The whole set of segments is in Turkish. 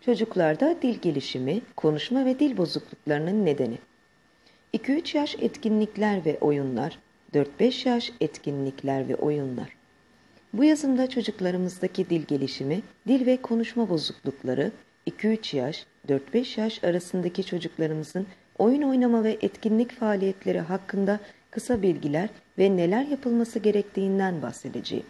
Çocuklarda dil gelişimi, konuşma ve dil bozukluklarının nedeni. 2-3 yaş etkinlikler ve oyunlar, 4-5 yaş etkinlikler ve oyunlar. Bu yazımda çocuklarımızdaki dil gelişimi, dil ve konuşma bozuklukları, 2-3 yaş, 4-5 yaş arasındaki çocuklarımızın oyun oynama ve etkinlik faaliyetleri hakkında kısa bilgiler ve neler yapılması gerektiğinden bahsedeceğim.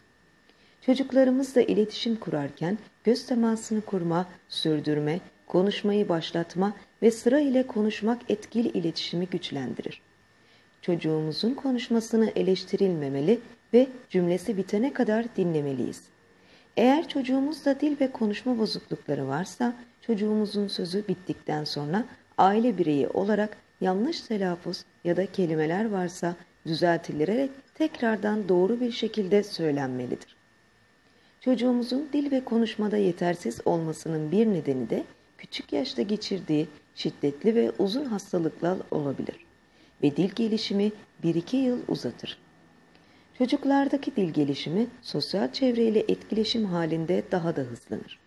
Çocuklarımızla iletişim kurarken göz temasını kurma, sürdürme, konuşmayı başlatma ve sıra ile konuşmak etkili iletişimi güçlendirir. Çocuğumuzun konuşmasını eleştirilmemeli ve cümlesi bitene kadar dinlemeliyiz. Eğer çocuğumuzda dil ve konuşma bozuklukları varsa çocuğumuzun sözü bittikten sonra aile bireyi olarak yanlış telaffuz ya da kelimeler varsa düzeltilerek tekrardan doğru bir şekilde söylenmelidir. Çocuğumuzun dil ve konuşmada yetersiz olmasının bir nedeni de küçük yaşta geçirdiği şiddetli ve uzun hastalıklar olabilir ve dil gelişimi 1-2 yıl uzatır. Çocuklardaki dil gelişimi sosyal çevreyle etkileşim halinde daha da hızlanır.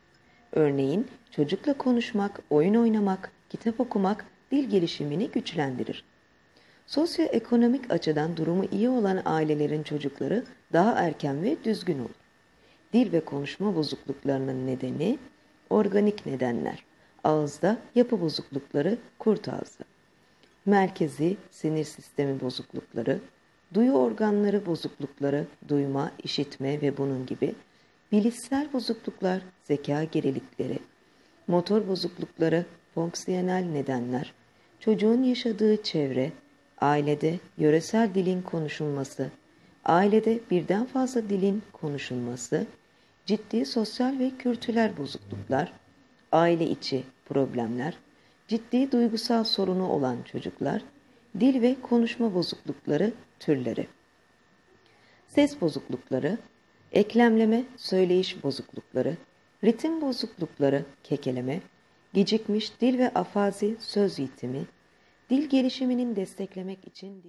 Örneğin çocukla konuşmak, oyun oynamak, kitap okumak dil gelişimini güçlendirir. Sosyoekonomik açıdan durumu iyi olan ailelerin çocukları daha erken ve düzgün olur. Dil ve konuşma bozukluklarının nedeni organik nedenler. Ağızda yapı bozuklukları kurt ağzı. Merkezi sinir sistemi bozuklukları, duyu organları bozuklukları, duyma, işitme ve bunun gibi, bilişsel bozukluklar, zeka gerilikleri, motor bozuklukları, fonksiyonel nedenler, çocuğun yaşadığı çevre, ailede yöresel dilin konuşulması, ailede birden fazla dilin konuşulması, ciddi sosyal ve kültürel bozukluklar, aile içi problemler, ciddi duygusal sorunu olan çocuklar, dil ve konuşma bozuklukları türleri. Ses bozuklukları, eklemleme, söyleyiş bozuklukları, ritim bozuklukları, kekeleme, gecikmiş dil ve afazi söz yitimi, dil gelişiminin desteklemek için